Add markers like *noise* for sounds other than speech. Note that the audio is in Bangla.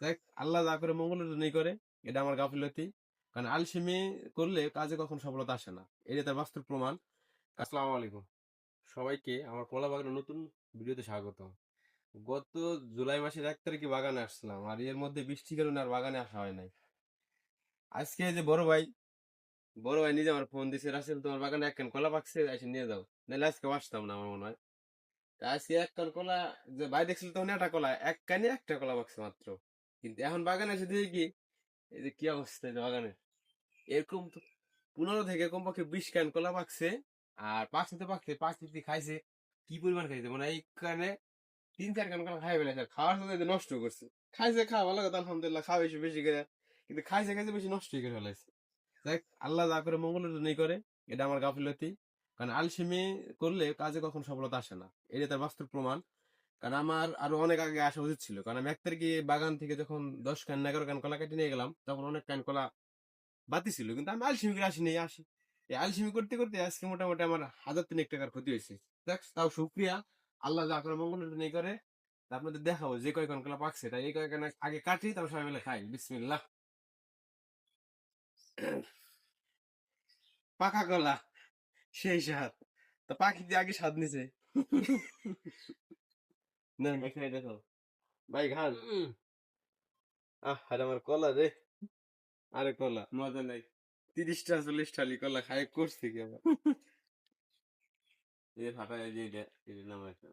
দেখ, আল্লাহ যা করে মঙ্গলের জন্যই করে, এটা আমার গাফিলতি। কারণ আলসেমি করলে কাজে কখন সফলতা আসে না। এটা তার বাস্তব প্রমাণ। আসসালামু আলাইকুম। সবাইকে আমার কলা বাগানের নতুন ভিডিওতে স্বাগত। গত জুলাই মাসের এক তারিখে বাগানে আসছিলাম আর এর মধ্যে বৃষ্টি কারণে আর বাগানে আসা হয় নাই। আজকে যে বড় ভাই বড় ভাই নিজে আমার ফোন দিছে, রাসেল, তোমার বাগানে এক কান কলা পাকছে এসে নিয়ে যাও। নাহলে আজকে আসতাম না আমার মনে হয়। আজকে এক কান কলা, যে ভাই দেখছিল তখন একটা কলা, এক কানে একটা কলা পাকছে মাত্র। কিন্তু এখন বাগানে এসে দেখি কি এই যে কি অবস্থা এই বাগানে? এরকম তো পনেরো থেকে কমপক্ষে বিশ কান কলা পাকছে আর পাকছে তো পাকছে পাকছে খাইছে, কি পরিমাণ খাইছে? মানে এইখানে তিন চার কান কলা খাই ফেলেছে খাওয়ার সাথে নষ্ট করছে। খাইছে, খাওয়া ভালো কথা, আলহামদুলিল্লাহ, খাওয়া বেশি বেশি করে। কিন্তু খাইছে খাইছে, বেশি নষ্ট করে ফেলাইছে। দেখ আল্লাহ যা করে মঙ্গলের জন্যই করে, এটা আমার গাফিলতি। কারণ আলসেমি করলে কাজে কখন সফলতা আসে না। এটা তার বাস্তব প্রমাণ। কারণ আমার আরও অনেক আগে আসা উচিত ছিল। কারণ আমি এক তারিখে বাগান থেকে যখন দশ কান, এগারো কান কলা কেটে নিয়ে গেলাম, তখন অনেক কান কলা বাতি ছিল। কিন্তু আমি আলসেমি করে আসি নিয়ে আসি। এই আলসিমি করতে করতে আজকে মোটামুটি আমার হাজার তিনেক টাকার ক্ষতি হয়েছে। দেখ, তাও শুক্রিয়া আল্লাহ যা করে মঙ্গলের জন্যই করে। আপনাদের দেখাবো যে কয় কান কলা পাকছে। তাই এই কয় কান আগে কাটি, তারপর সবাই মিলে খাই। বিসমিল্লাহ। পাকা কলা, সেই স্বাদ। তা পাখি দিয়ে আগে স্বাদ নিছে। না এখানে দেখো। ভাই খান আহ আরে আমার কলা রে। আরে কলা মজা নাই। তিরিশটা চল্লিশটা লি কলা খাই করছি কি আবার? এই *laughs* ফাটা এই যে এটা এটা নাম একটা